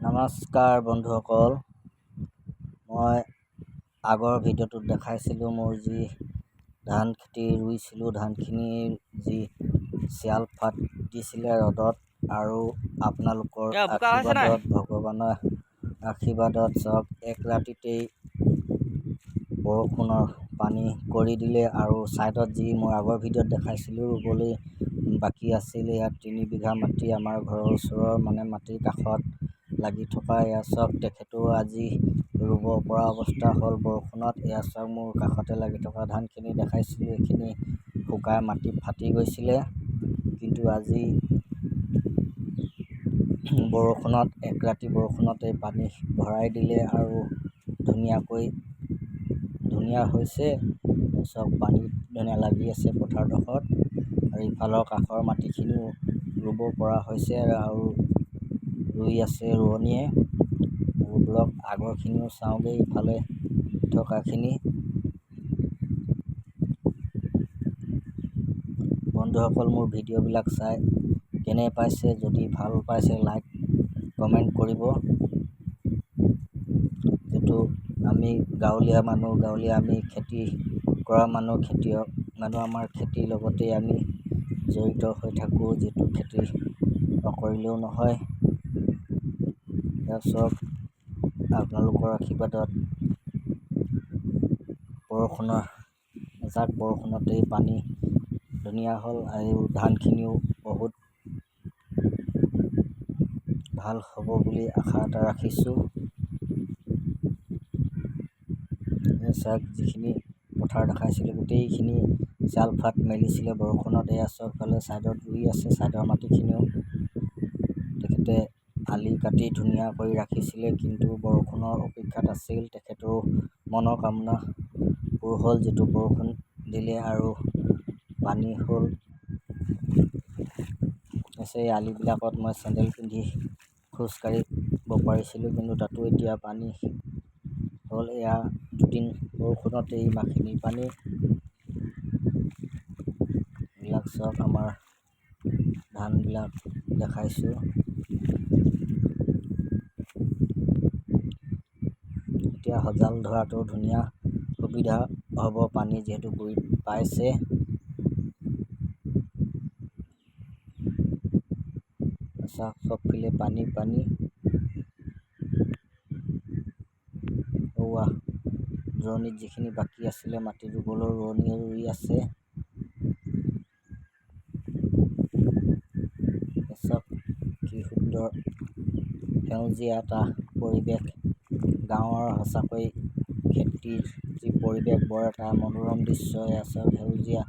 নমস্কাৰ বন্ধুসকল মই আগৰ ভিডিঅ'টোত দেখাইছিলোঁ মোৰ যি ধান খেতি ৰুইছিলোঁ ধানখিনিৰ যি চিয়াল ফাট দিছিলে ৰ'দত আৰু আপোনালোকৰ? আশীৰ্বাদত ভগৱানৰ আশীৰ্বাদত চব এক ৰাতিতেই বৰষুণৰ পানী কৰি দিলে আৰু ছাইডত যি মই আগৰ ভিডিঅ'ত দেখাইছিলোঁ ৰুবলৈ বাকী আছিলে ইয়াত তিনি বিঘা মাটি আমাৰ ঘৰৰ ওচৰৰ মানে মাটিৰ কাষত লাগি থকা এয়া চাওক তেখেতেও আজি ৰুব পৰা অৱস্থা হ'ল। বৰষুণত এয়া চাওক মোৰ কাষতে লাগি থকা ধানখিনি দেখাইছিলোঁ এইখিনি শুকাই মাটি ফাটি গৈছিলে। কিন্তু আজি বৰষুণত এক ৰাতি বৰষুণতে পানী ভৰাই দিলে আৰু ধুনীয়াকৈ ধুনীয়া হৈছে। চব পানী ধুনীয়া লাগি আছে পথাৰডোখৰত। আৰু ইফালৰ কাষৰ মাটিখিনিও ৰুব পৰা হৈছে আৰু ৰুই আছে ৰোৱনীয়ে। আৰু ব্লক আগৰখিনিও চাওঁগৈ ইফালে থকাখিনি। বন্ধুসকল মোৰ ভিডিঅ'বিলাক চাই কেনে পাইছে যদি ভাল পাইছে লাইক কমেণ্ট কৰিব। যিটো আমি গাঁৱলীয়া মানুহ গাঁৱলীয়া আমি খেতি কৰা মানুহ খেতিয়ক মানুহ আমাৰ খেতিৰ লগতেই আমি জড়িত হৈ থাকোঁ যিটো খেতি নকৰিলেও নহয়। তাৰপিছত আপোনালোকৰ আশীৰ্বাদত বৰষুণৰ এজাক বৰষুণতেই পানী ধুনীয়া হ'ল আৰু ধানখিনিও বহুত ভাল হ'ব বুলি আশা এটা ৰাখিছোঁ। চাওক যিখিনি পথাৰ দেখাইছিলোঁ গোটেইখিনি জাল ফাট মেলিছিলে বৰষুণত। এয়া চবফালে ছাইডত ৰুই আছে ছাইডৰ মাটিখিনিও। তেখেতে আলি কাটি ধুনীয়া কৰি ৰাখিছিলে কিন্তু বৰষুণৰ অপেক্ষাত আছিল তেখেতৰো মনৰ কামনা পূৰ হ'ল যিটো বৰষুণ দিলে আৰু পানী হ'ল। এই আলিবিলাকত মই চেণ্ডেল পিন্ধি খোজকাঢ়িব পাৰিছিলোঁ কিন্তু তাতো এতিয়া পানী হ'ল। এয়া দুদিন বৰষুণতেই ইমানখিনি পানী এইবিলাক চব আমাৰ ধানবিলাক দেখাইছোঁ। এতিয়া সজাল ধৰাটো ধুনীয়া সুবিধা হ'ব পানী যিহেতু গুৰিত পাইছে। চাওক চবফালে পানী পানী। ৰোৱা ৰোৱনীত যিখিনি বাকী আছিলে মাটি ৰুবলৈ ৰোৱনীয়ে ৰুই আছে। চাওক কি সুন্দৰ সেউজীয়া এটা পৰিৱেশ। গাঁৱৰ সঁচাকৈ খেতিৰ যি পৰিৱেশ বৰ এটা মনোৰম দৃশ্য। এয়া চাওক সেউজীয়া।